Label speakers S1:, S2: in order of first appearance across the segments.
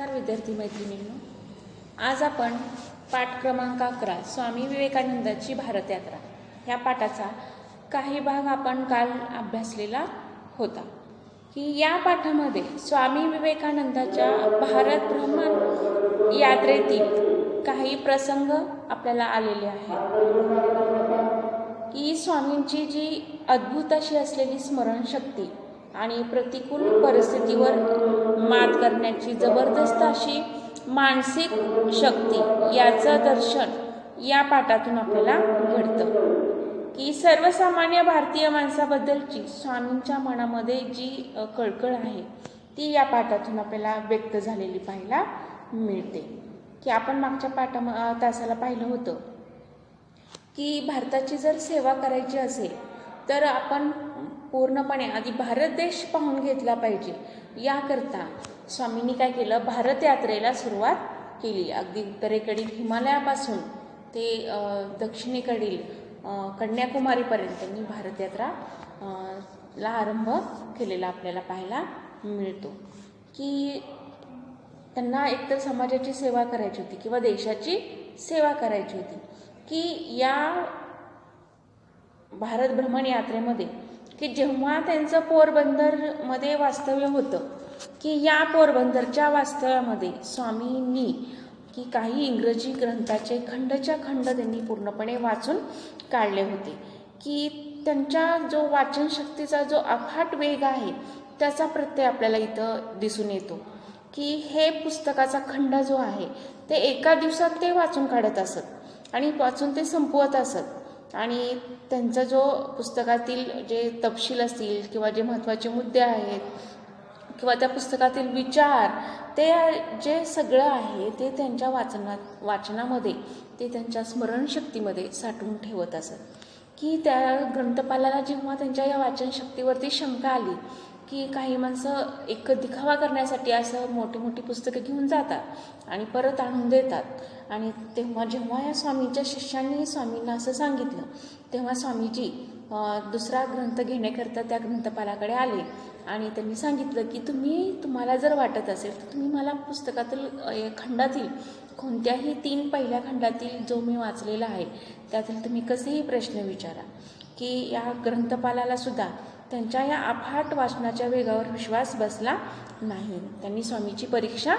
S1: नमस्कार विद्यार्थी मैत्रिणींनो. आज आपण पाठ क्रमांक अकरा स्वामी विवेकानंदाची भारतयात्रा. ह्या पाठाचा काही भाग आपण काल अभ्यासलेला होता. की या पाठामध्ये स्वामी विवेकानंदाच्या भारत भ्रमण यात्रेतील काही प्रसंग आपल्याला आलेले आहेत. की स्वामींची जी अद्भुत अशी असलेली स्मरणशक्ती आणि प्रतिकूल परिस्थितीवर मात करण्याची जबरदस्त अशी मानसिक शक्ती याचं दर्शन या पाठातून आपल्याला घडतं. की सर्वसामान्य भारतीय माणसाबद्दलची स्वामींच्या मनामध्ये जी कळकळ आहे ती या पाठातून आपल्याला व्यक्त झालेली पाहायला मिळते. की आपण मागच्या पाठा तासाला पाहिलं होतं की भारताची जर सेवा करायची असेल तर आपण पूर्णपणे आधी भारत देश पाहून घेतला पाहिजे. याकरता स्वामींनी काय केलं? भारत यात्रेला सुरुवात केली. अगदी उत्तरेकडील हिमालयापासून ते दक्षिणेकडील कन्याकुमारीपर्यंत त्यांनी भारत यात्रा ला आरंभ केलेला आपल्याला पाहायला मिळतो. की त्यांना एकतर समाजाची सेवा करायची होती किंवा देशाची सेवा करायची होती. की या भारत भ्रमण यात्रेमध्ये की जेव्हा त्यांचं पोरबंदरमध्ये वास्तव्य होतं की या पोरबंदरच्या वास्तव्यामध्ये स्वामींनी की काही इंग्रजी ग्रंथाचे खंडच्या खंड त्यांनी पूर्णपणे वाचून काढले होते की त्यांच्या जो वाचनशक्तीचा जो अफाट वेग आहे त्याचा प्रत्यय आपल्याला इथं दिसून येतो की हे पुस्तकाचा खंड जो आहे ते एका दिवसात ते वाचून काढत असत आणि वाचून ते संपवत असत. आणि त्यांचा जो पुस्तकातील जे तपशील असतील किंवा जे महत्त्वाचे मुद्दे आहेत किंवा त्या पुस्तकातील विचार ते जे सगळं आहे ते त्यांच्या वाचनात वाचनामध्ये ते त्यांच्या स्मरणशक्तीमध्ये साठवून ठेवत असत. की त्या ग्रंथपालाला जेव्हा त्यांच्या या वाचनशक्तीवरती शंका आली की काही माणसं एक दिखावा करण्यासाठी असं मोठी मोठी पुस्तकं घेऊन जातात आणि परत आणून देतात. आणि तेव्हा जेव्हा या स्वामींच्या शिष्यांनी स्वामींना असं सांगितलं तेव्हा स्वामीजी दुसरा ग्रंथ घेण्याकरता त्या ग्रंथपालाकडे आले आणि त्यांनी सांगितलं की तुम्ही तुम्हाला जर वाटत असेल तर तुम्ही मला पुस्तकातील खंडातील कोणत्याही तीन पहिल्या खंडातील जो मी वाचलेला आहे त्यातील तुम्ही कसेही प्रश्न विचारा. की या ग्रंथपालाला सुद्धा त्यांच्या या अफाट वाचनाच्या वेगावर विश्वास बसला नाही. त्यांनी स्वामीची परीक्षा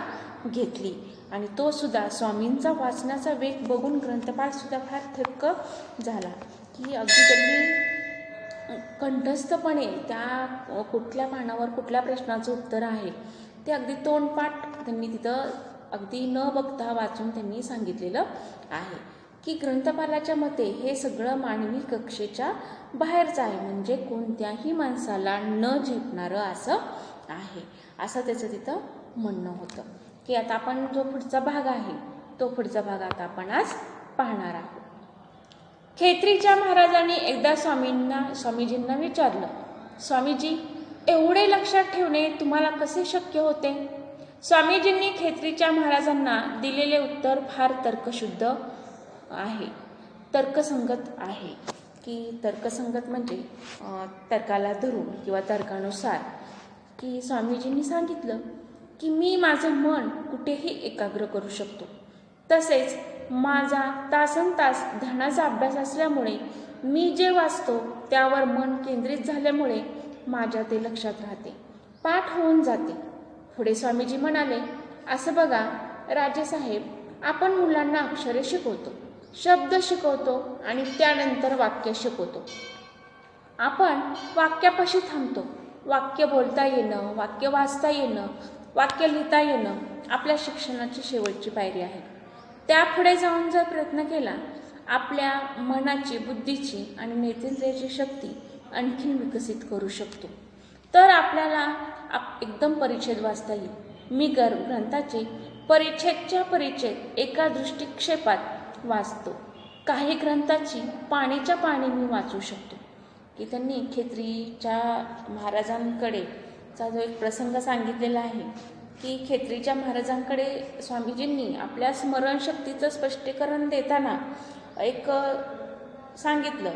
S1: घेतली आणि तो सुद्धा स्वामींचा वाचनाचा वेग बघून ग्रंथपाल सुद्धा फार थक्क झाला. की अगदी त्यांनी कंठस्थपणे त्या कुठल्या पानावर कुठल्या प्रश्नाचं उत्तर आहे ते अगदी तोंडपाठ त्यांनी तिथं अगदी न बघता वाचून त्यांनी सांगितलेलं आहे. की ग्रंथपालाच्या मते हे सगळं मानवी कक्षेच्या बाहेरचं आहे म्हणजे कोणत्याही माणसाला न झेपणारं असं आहे असं त्याचं तिथं म्हणणं होतं. की आता आपण जो पुढचा भाग आहे तो पुढचा भाग आता आपण आज पाहणार आहोत. खेत्रीच्या महाराजांनी एकदा स्वामींना स्वामीजींना विचारलं स्वामीजी एवढे लक्षात ठेवणे तुम्हाला कसे शक्य होते? स्वामीजींनी खेत्रीच्या महाराजांना दिलेले उत्तर फार तर्कशुद्ध आहे. तर्कसंगत आहे की तर्कसंगत म्हणजे तर्काला धरून किंवा तर्कानुसार. की स्वामीजींनी सांगितलं की मी माझं मन कुठेही एकाग्र करू शकतो. तसेच माझा तासन तास ध्यानाचा अभ्यास असल्यामुळे मी जे वाचतो त्यावर मन केंद्रित झाल्यामुळे माझ्या ते लक्षात राहते पाठ होऊन जाते. पुढे स्वामीजी म्हणाले असं बघा राजेसाहेब आपण मुलांना अक्षरे शिकवतो. शब्द शिकवतो आणि त्यानंतर वाक्य शिकवतो. आपण वाक्यापाशी थांबतो. वाक्य बोलता येणं वाक्य वाचता येणं वाक्य लिहिता येणं आपल्या शिक्षणाची शेवटची पायरी आहे. त्यापुढे जाऊन जर प्रयत्न केला आपल्या मनाची बुद्धीची आणि नेतृत्वाची शक्ती आणखीन विकसित करू शकतो. तर आपल्याला आप एकदम परिच्छेद वाचता येईल. मी गर ग्रंथाचे परिच्छेदच्या परिच्छेद एका दृष्टिक्षेपात वाचतो. काही ग्रंथाची पाणीच्या पाणी मी वाचू शकतो. की त्यांनी खेत्रीच्या महाराजांकडे चा जो एक प्रसंग सांगितलेला आहे की खेत्रीच्या महाराजांकडे स्वामीजींनी आपल्या स्मरणशक्तीचं स्पष्टीकरण देताना एक सांगितलं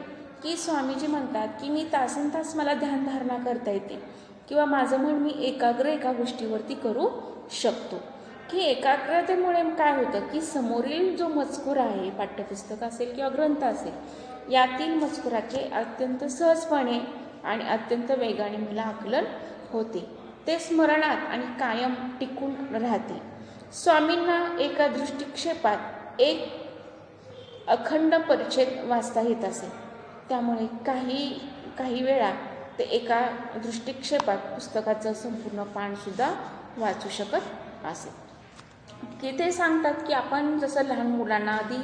S1: की स्वामीजी म्हणतात की मी तासन तास मला ध्यानधारणा करता येते किंवा माझं मन मी एकाग्र एका गोष्टीवरती करू शकतो. की एकाग्रतेमुळे काय होतं की समोरील जो मजकूर आहे पाठ्यपुस्तक असेल किंवा ग्रंथ असेल यातील मजकुराचे अत्यंत सहजपणे आणि अत्यंत वेगाने मला आकलन होते. ते स्मरणात आणि कायम टिकून राहते. स्वामींना एका दृष्टिक्षेपात एक अखंड परिच्छेद वाचता येत असे. त्यामुळे काही काही वेळा ते एका दृष्टिक्षेपात पुस्तकाचं संपूर्ण पानसुद्धा वाचू शकत असे. की ते सांगतात की आपण जसं लहान मुलांना आधी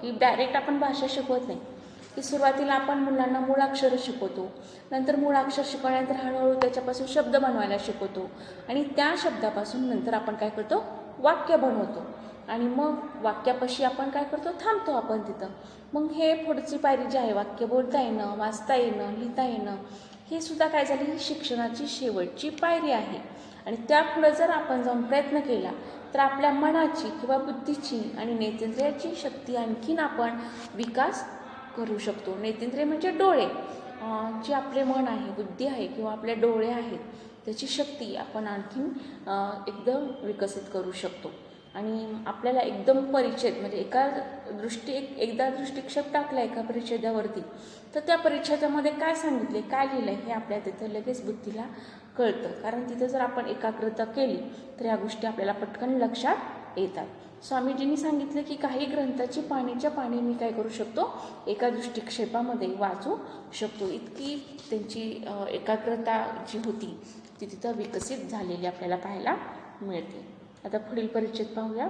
S1: की डायरेक्ट आपण भाषा शिकवत नाही. की सुरुवातीला आपण मुलांना मूळाक्षर शिकवतो. नंतर मूळाक्षर शिकवल्यानंतर हळूहळू त्याच्यापासून शब्द बनवायला शिकवतो. आणि त्या शब्दापासून नंतर आपण काय करतो? वाक्य बनवतो. आणि मग वाक्यापाशी आपण काय करतो? थांबतो आपण तिथं. मग हे पुढची पायरी जी आहे वाक्य बोलता येणं वाचता येणं लिहिता येणं हे सुद्धा काय झाली? ही शिक्षणाची शेवटची पायरी आहे. आणि त्यापुढं जर आपण जाऊन प्रयत्न केला तर आपल्या मनाची किंवा बुद्धीची आणि नेतेंद्रियाची शक्ती आणखीन आपण विकास करू शकतो. नेतेंद्रिय म्हणजे डोळे. जे आपले मन आहे बुद्धी आहे किंवा आपले डोळे आहेत त्याची शक्ती आपण आणखीन एकदम विकसित करू शकतो. आणि आपल्याला एकदम परिच्छेद म्हणजे एका दृष्टी एक एकदा दृष्टिक्षेप टाकला एका परिच्छेदावरती तर त्या परिच्छेदामध्ये काय सांगितले काय लिहिलं हे आपल्या तिथं लगेच बुद्धीला कळतं. कारण तिथं जर आपण एकाग्रता केली तर या गोष्टी आपल्याला पटकन लक्षात येतात. स्वामीजींनी सांगितलं की काही ग्रंथाची पाणीच्या पाणी मी काय करू शकतो? एका दृष्टिक्षेपामध्ये वाचू शकतो. इतकी त्यांची एकाग्रता जी होती ती तिथं विकसित झालेली आपल्याला पाहायला मिळते. आता पुढील परिचित पाहूया.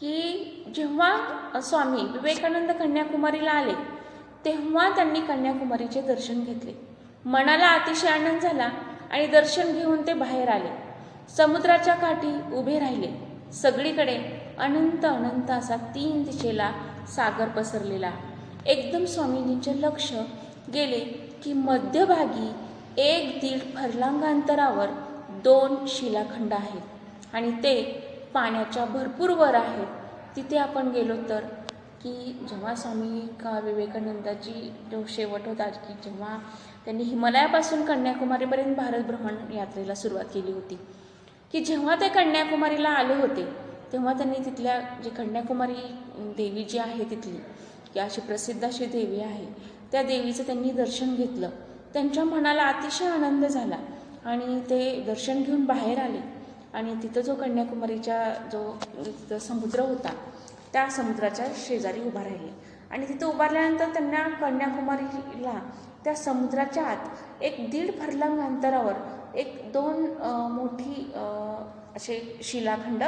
S1: की जेव्हा स्वामी विवेकानंद कन्याकुमारीला आले तेव्हा त्यांनी कन्याकुमारीचे दर्शन घेतले. मनाला अतिशय आनंद झाला आणि दर्शन घेऊन ते बाहेर आले. समुद्राच्या काठी उभे राहिले. सगळीकडे अनंत अनंत असा तीन दिशेला सागर पसरलेला. एकदम स्वामीजींचे लक्ष गेले की मध्यभागी एक दीड फरलांग अंतरावर दोन शिलाखंड आहेत आणि ते पाण्याच्या भरपूर वर आहेत. तिथे आपण गेलो तर की जेव्हा स्वामी का विवेकानंदाची जो शेवट होता की जेव्हा त्यांनी हिमालयापासून कन्याकुमारीपर्यंत भारत भ्रमण यात्रेला सुरुवात केली होती. की जेव्हा ते कन्याकुमारीला आले होते तेव्हा त्यांनी तिथल्या जी कन्याकुमारी देवी जी आहे तिथली की अशी प्रसिद्ध अशी देवी आहे त्या देवीचं त्यांनी दर्शन घेतलं. त्यांच्या मनाला अतिशय आनंद झाला आणि ते दर्शन घेऊन बाहेर आले. आणि तिथं जो कन्याकुमारीचा जो तिथं समुद्र होता त्या समुद्राच्या शेजारी उभा राहिले. आणि तिथं उभारल्यानंतर त्यांना कन्याकुमारीला त्या समुद्राच्या आत एक दीड फरलांग अंतरावर एक दोन मोठी असे शिलाखंड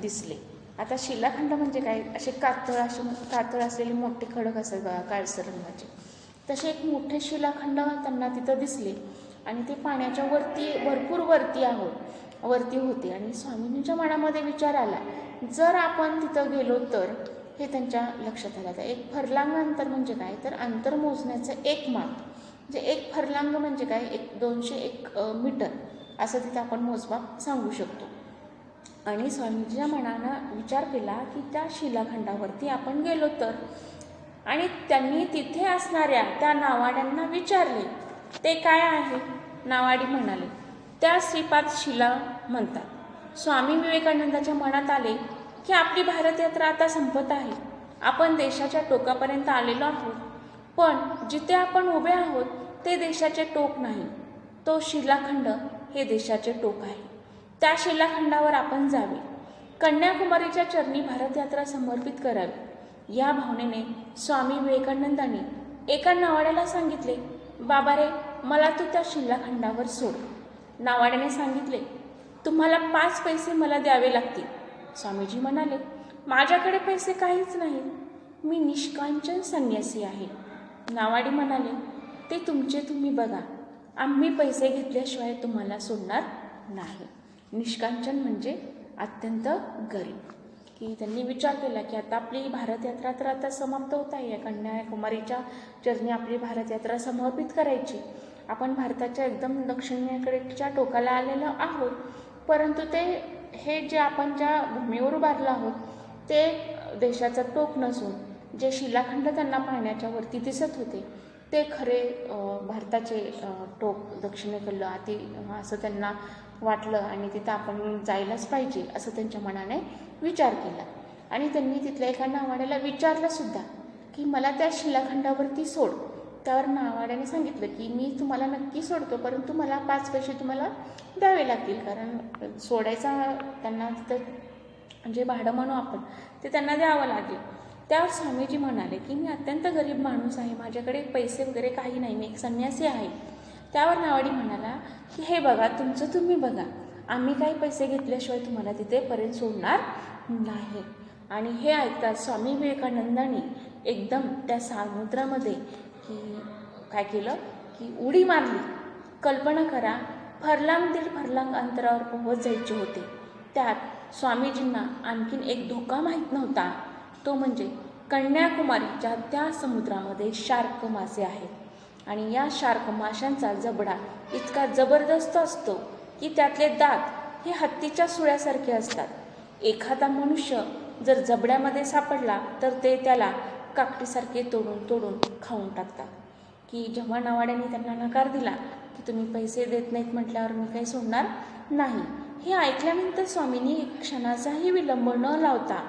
S1: दिसले. आता शिलाखंड म्हणजे काय? असे कातळ असे कातळ असलेले मोठे खडक असतात बघा काळसर रंगाचे. तसे एक मोठे शिलाखंड त्यांना तिथं दिसले आणि ते पाण्याच्या वरती भरपूर वरती आहोत वरती होते. आणि स्वामींच्या मनामध्ये विचार आला जर आपण तिथं गेलो तर हे त्यांच्या लक्षात आलं. आता एक फरलांग अंतर म्हणजे काय? तर अंतर मोजण्याचं एक माप. म्हणजे एक फरलांग म्हणजे काय? एक दोनशे एक मीटर. असं तिथं आपण मोजमाप सांगू शकतो. आणि स्वामीजीच्या मनानं विचार केला की त्या शिलाखंडावरती आपण गेलो तर? आणि त्यांनी तिथे असणाऱ्या त्या नावाड्यांना विचारले. ते काय आहे? नावाडी म्हणाले. त्या श्रीपाद शिला म्हणतात. स्वामी विवेकानंदाच्या मनात आले की आपली भारत यात्रा आता संपत आहे. आपण देशाच्या टोकापर्यंत आलेलो आहोत. पण जिथे आपण उभे आहोत ते देशाचे टोक नाही. तो शिलाखंड हे देशाचे टोक आहे. त्या शिलाखंडावर आपण जावे. कन्याकुमारीच्या चरणी भारत यात्रा समर्पित करावी. या भावनेने स्वामी विवेकानंदांनी एका नावाड्याला सांगितले बाबा रे मला तू त्या शिलाखंडावर सोड. नावाड्याने सांगितले तुम्हाला पाच पैसे मला द्यावे लागतील. स्वामीजी म्हणाले माझ्याकडे पैसे काहीच नाही. मी निष्कांचन संन्यासी आहे. नावाडी म्हणाले ते तुमचे तुम्ही बघा. आम्ही पैसे घेतल्याशिवाय तुम्हाला सोडणार नाही. निष्कांचन म्हणजे अत्यंत गरीब. की त्यांनी विचार केला की आता आपली भारत यात्रा तर आता समाप्त होत आहे. या कन्याकुमारीच्या चरणी आपली भारत यात्रा समर्पित करायची. आपण भारताच्या एकदम दक्षिणेकडच्या टोकाला आलेलो आहोत. परंतु ते हे जे आपण ज्या भूमीवर उभारलं आहोत ते देशाचं टोक नसून जे शिलाखंड त्यांना पाहण्याच्या वरती दिसत होते ते खरे भारताचे टोक दक्षिणेकडलं अति असं त्यांना वाटलं आणि तिथं आपण जायलाच पाहिजे असं त्यांच्या मनाने विचार केला. आणि त्यांनी तिथल्या एका नावाड्याला विचारलंसुद्धा की मला त्या शिलाखंडावरती सोड. त्यावर नावाड्याने सांगितलं की मी तुम्हाला नक्की सोडतो परंतु मला पाच पैसे तुम्हाला द्यावे लागतील. कारण सोडायचा त्यांना तिथं जे भाडं म्हणू आपण ते त्यांना द्यावं लागेल. त्यावर स्वामीजी म्हणाले की मी अत्यंत गरीब माणूस आहे. माझ्याकडे पैसे वगैरे काही नाही. मी एक संन्यासी आहे. त्यावर नावाडी म्हणाला की हे बघा तुमचं तुम्ही बघा. आम्ही काही पैसे घेतल्याशिवाय तुम्हाला तिथे पर्यंत सोडणार नाही. आणि हे ऐकतात स्वामी विवेकानंदांनी एकदम त्या समुद्रामध्ये की काय केलं? की उडी मारली. कल्पना करा फरलांग दीड फरलांग अंतरावर पोहोच जायचे होते. त्यात स्वामीजींना आणखीन एक धोका माहीत नव्हता. तो म्हणजे कन्याकुमारीच्या त्या समुद्रामध्ये शार्क मासे आहेत. आणि या शार्क माशांचा जबडा इतका जबरदस्त असतो की त्यातले दात हे हत्तीच्या सुळ्यासारखे असतात. एखादा मनुष्य जर जबड्यामध्ये सापडला तर ते त्याला काकडीसारखे तोडून तोडून खाऊन टाकतात. की जेव्हा नवाड्याने त्यांना नकार दिला की तुम्ही पैसे देत नाहीत म्हटल्यावर मी काही सोडणार नाही. हे ऐकल्यानंतर स्वामींनी एक क्षणाचाही विलंब न लावता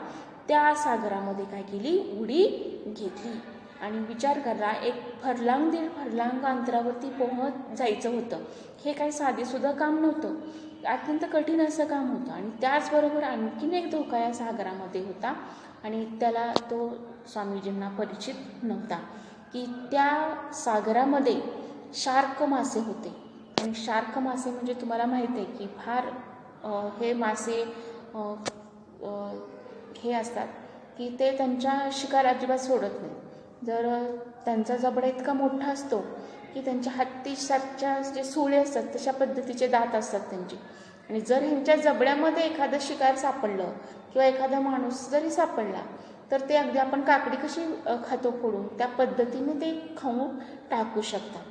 S1: त्या सागरामध्ये काय केली? उडी घेतली. आणि विचार करा एक फरलांग दीड फरलांग अंतरावरती पोहत जायचं होतं. हे काही साधेसुद्धा काम नव्हतं. अत्यंत कठीण असं काम होतं. आणि त्याचबरोबर आणखीन एक धोका या सागरामध्ये होता. आणि त्याला तो स्वामीजींना परिचित नव्हता. की त्या सागरामध्ये शार्क मासे होते. आणि शार्क मासे म्हणजे तुम्हाला माहीत आहे की फार हे मासे हे असतात की ते त्यांच्या शिकार अजिबात सोडत नाही जर त्यांचा जबडा इतका मोठा असतो की त्यांच्या हत्तीसारख्या जे सुळे असतात तशा पद्धतीचे दात असतात त्यांचे. आणि जर ह्यांच्या जबड्यामध्ये एखादं शिकार सापडलं किंवा एखादा माणूस जरी सापडला तर ते अगदी आपण काकडी कशी खातो फोडून त्या पद्धतीने ते खाऊन टाकू शकतात.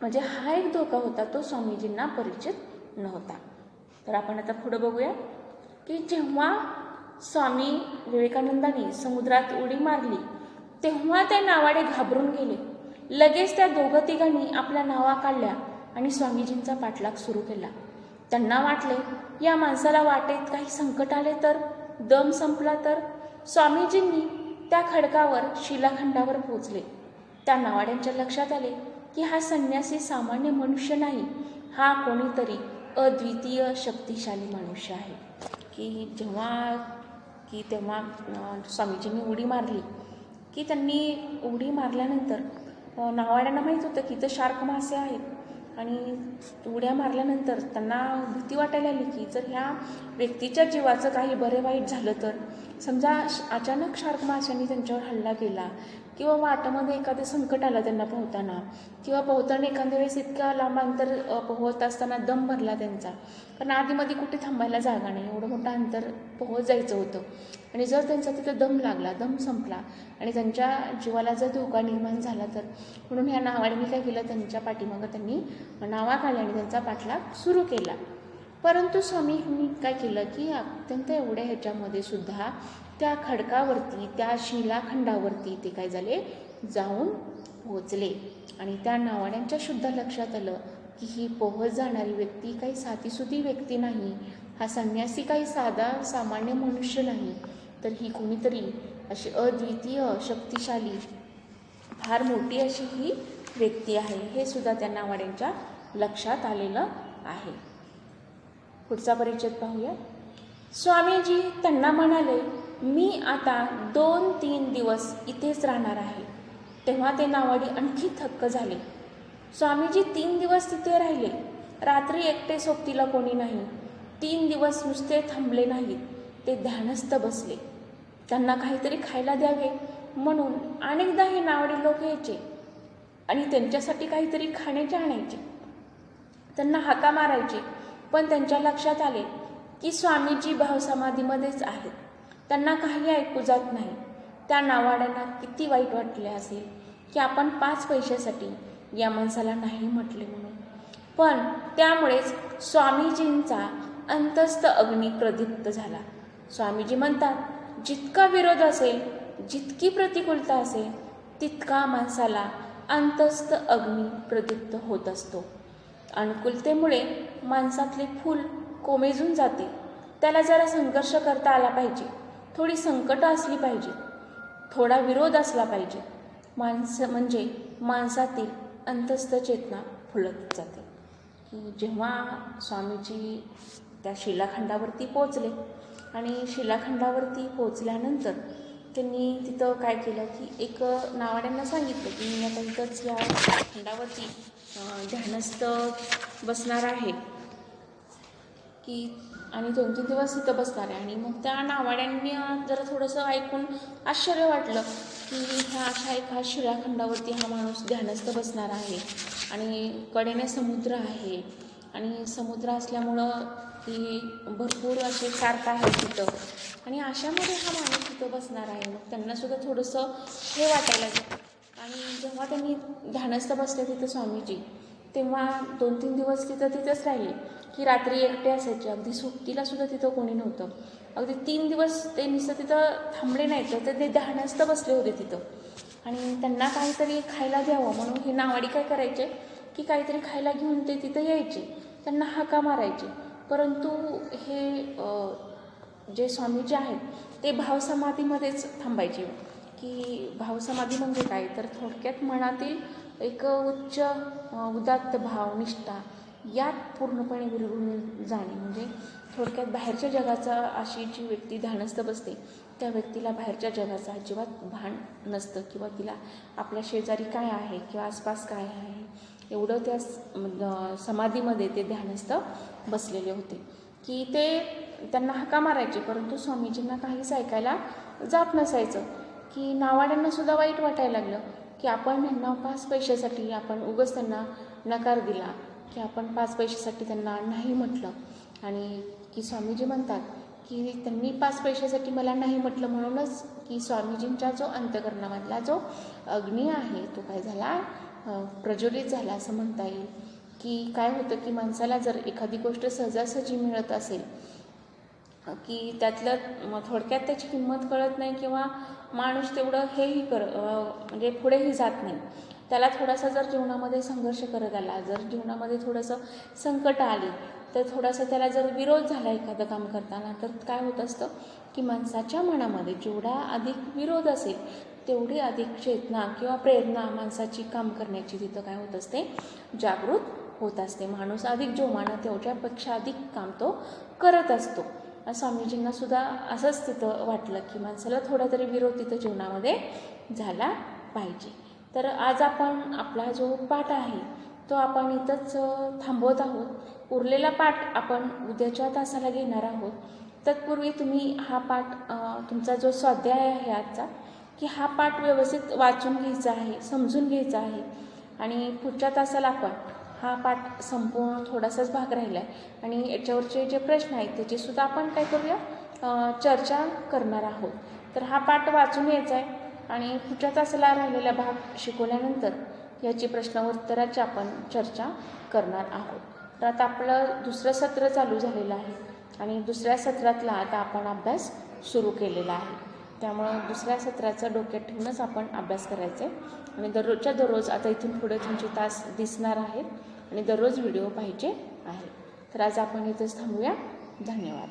S1: म्हणजे हा एक धोका होता तो स्वामीजींना परिचित नव्हता. तर आपण आता पुढं बघूया की जेव्हा स्वामी विवेकानंदांनी समुद्रात उडी मारली तेव्हा त्या नावाडे घाबरून गेले. लगेच त्या दोघं तिघांनी आपल्या नावा काढल्या आणि स्वामीजींचा पाठलाग सुरू केला. त्यांना वाटले या माणसाला वाटेत काही संकट आले तर दम संपला तर? स्वामीजींनी त्या खडकावर शिलाखंडावर पोचले. त्या नावाड्यांच्या लक्षात आले की हा संन्यासी सामान्य मनुष्य नाही हा कोणीतरी अद्वितीय शक्तिशाली मनुष्य आहे. की जेव्हा की तेव्हा स्वामीजींनी उडी मारली. की त्यांनी उडी मारल्यानंतर नावाड्यांना माहीत होतं की इथं शार्क मासे आहेत. आणि उड्या मारल्यानंतर त्यांना भीती वाटायला आली की जर ह्या व्यक्तीच्या जीवाचं काही बरे वाईट झालं तर? समजा अचानक शार्क माशांनी त्यांच्यावर हल्ला केला किंवा वाटामध्ये एखादं संकट आलं त्यांना पोहताना किंवा पोहताना एखाद्या वेळेस इतका लांब अंतर पोहत असताना दम भरला त्यांचा. कारण आधीमध्ये कुठे थांबायला जागा नाही एवढं मोठं अंतर पोहत जायचं होतं. आणि जर त्यांचा तिथं दम लागला दम संपला आणि त्यांच्या जीवाला जर धोका निर्माण झाला तर म्हणून ह्या नावाने काय केलं त्यांच्या पाठीमागं त्यांनी नावा काढल्या आणि त्यांचा पाठलाग सुरू केला. परंतु स्वामींनी काय केलं की अत्यंत एवढ्या ह्याच्यामध्ये सुद्धा त्या खडकावरती त्या शिलाखंडावरती ते काय झाले? जाऊन पोहोचले. आणि त्या नावाड्यांच्या सुद्धा लक्षात आलं की ही पोहत जाणारी व्यक्ती काही साधीसुधी व्यक्ती नाही. हा संन्यासी काही साधा सामान्य मनुष्य नाही. तर ही कोणीतरी अशी अद्वितीय शक्तिशाली फार मोठी अशी ही व्यक्ती आहे. हे सुद्धा त्या नावाड्यांच्या लक्षात आलेलं आहे. पुढचा परिच्छेद पाहूया. स्वामीजी त्यांना म्हणाले मी आता दोन तीन दिवस इथेच राहणार आहे. तेव्हा ते नावाडी आणखी थक्क झाले. स्वामीजी तीन दिवस तिथे राहिले. रात्री एकटे सोबतीला कोणी नाही. तीन दिवस नुसते थांबले नाहीत ते ध्यानस्थ बसले. त्यांना काहीतरी खायला द्यावे म्हणून अनेकदा हे नावडी लोक यायचे आणि त्यांच्यासाठी काहीतरी खाण्याचे आणायचे. त्यांना हाका मारायचे. पण त्यांच्या लक्षात आले की स्वामीजी भावसमाधीमध्येच आहेत. त्यांना काही ऐकू जात नाही. त्या नावाड्यांना किती वाईट वाटले असेल की आपण पाच पैशासाठी या माणसाला नाही म्हटले म्हणून. पण त्यामुळेच स्वामीजींचा अंतस्थ अग्नी प्रदीप्त झाला. स्वामीजी म्हणतात जितका विरोध असेल जितकी प्रतिकूलता असेल तितका माणसाला अंतस्थ अग्नी प्रदीप्त होत असतो. अनुकूलतेमुळे माणसातले फूल कोमेजून जाते त्याला जरा संघर्ष करता आला पाहिजे. थोडी संकटं असली पाहिजे थोडा विरोध असला पाहिजे. माणसं म्हणजे माणसातील अंतस्थ चेतना फुलत जाते. की जेव्हा स्वामीजी त्या शिलाखंडावरती पोचले आणि शिलाखंडावरती पोचल्यानंतर त्यांनी तिथं काय केलं की एक नावाड्यांना सांगितलं की मी आता इथंच या खंडावरती ध्यानस्थ बसणार आहे. की आणि दोन तीन दिवस तिथं बसणार आहे. आणि मग त्या नावाड्यांनी जरा थोडंसं ऐकून आश्चर्य वाटलं की ह्या अशा एका शिलाखंडावरती हा माणूस ध्यानस्थ बसणार आहे. आणि कडेने समुद्र आहे. आणि समुद्र असल्यामुळं की भरपूर असे शार्क आहेत तिथं. आणि अशामध्ये हा माणूस तिथं बसणार आहे. मग त्यांनासुद्धा थोडंसं हे वाटायला आणि जेव्हा त्यांनी ध्यानस्थ बसले तिथं स्वामीजी तेव्हा दोन तीन दिवस तिथं तिथंच राहिले. की रात्री एकटे असायचे. अगदी सुट्टीला सुद्धा तिथं कोणी नव्हतं. अगदी तीन दिवस ते नुसतं तिथं थांबले नाहीत. तर ते ध्यानस्थ बसले होते तिथं. आणि त्यांना काहीतरी खायला द्यावं म्हणून हे नावाडी काय करायचे? की काहीतरी खायला घेऊन ते तिथं यायचे. त्यांना हाका मारायचे. परंतु हे जे स्वामीजी आहेत ते भावसमाधीमध्येच थांबायचे. की भावसमाधी म्हणजे काय? तर थोडक्यात मनातील एक उच्च उदात्त भाव निष्ठा यात पूर्णपणे विरघळून जाणे. म्हणजे थोडक्यात बाहेरच्या जगाचा अशी जी व्यक्ती ध्यानस्थ बसते त्या व्यक्तीला बाहेरच्या जगाचा अजिबात भान नसतं किंवा तिला आपल्या शेजारी काय आहे किंवा आसपास काय आहे एवढं त्या समाधीमध्ये ते ध्यानस्थ बसलेले होते. की ते त्यांना हाका मारायचे परंतु स्वामीजींना काहीच ऐकायला जात नसायचं. की नावाड्यांना सुद्धा वाईट वाटायला लागलं. की आपण ह्यांना पाच पैशासाठी आपण उगच त्यांना नकार दिला की आपण पाच पैशासाठी त्यांना नाही म्हटलं. आणि की स्वामीजी म्हणतात की त्यांनी पाच पैशासाठी मला नाही म्हटलं म्हणूनच की स्वामीजींच्या जो अंतकरणामधला जो अग्नी आहे तो काय झाला? प्रज्वलित झाला असं म्हणता येईल. की काय होतं की माणसाला जर एखादी गोष्ट सहजासहजी मिळत असेल की त्यातलं थोडक्यात त्याची किंमत कळत नाही किंवा माणूस तेवढं हेही कर म्हणजे पुढेही जात नाही. त्याला थोडासा जर जीवनामध्ये संघर्ष करत आला जर जीवनामध्ये थोडंसं संकट आली तर थोडासा त्याला जर विरोध झाला एखादं काम करताना तर काय होत असतं की माणसाच्या मनामध्ये जेवढा अधिक विरोध असेल तेवढी अधिक चेतना किंवा प्रेरणा माणसाची काम करण्याची तिथं काय होत असते? जागृत होत असते. माणूस अधिक जोमानं तेवढ्यापेक्षा अधिक काम तो करत असतो. स्वामीजींना सुद्धा असंच तिथं वाटलं की माणसाला थोडा तरी विरोध तिथं जीवनामध्ये झाला पाहिजे. तर आज आपण आपला जो पाठ आहे तो आपण इथंच थांबवत आहोत. उरलेला पाठ आपण उद्याच्या तासाला घेणार आहोत. तत्पूर्वी तुम्ही हा पाठ तुमचा जो स्वाध्याय आहे आजचा की हा पाठ व्यवस्थित वाचून घ्यायचा आहे समजून घ्यायचा आहे. आणि पुढच्या तासाला आपण हा पाठ संपूर्ण थोडासाच भाग राहिला आहे आणि याच्यावरचे जे प्रश्न आहेत त्याचीसुद्धा आपण काय करूया? चर्चा करणार आहोत. तर हा पाठ वाचून यायचा आहे आणि पुढच्या तासाला राहिलेला भाग शिकवल्यानंतर याची प्रश्नोत्तराची आपण चर्चा करणार आहोत. तर आता आपलं दुसरं सत्र चालू झालेलं आहे आणि दुसऱ्या सत्रातला आता आपण अभ्यास सुरू केलेला आहे. त्यामुळं दुसऱ्या सत्राचं डोक्यात ठेवूनच आपण अभ्यास करायचा आहे आणि दररोजच्या दररोज आता इथून पुढे तुमचे तास दिसणार आहेत. आणि दररोज व्हिडिओ पाहिजे आहे. तर आज आपण इथेच थांबूया. धन्यवाद.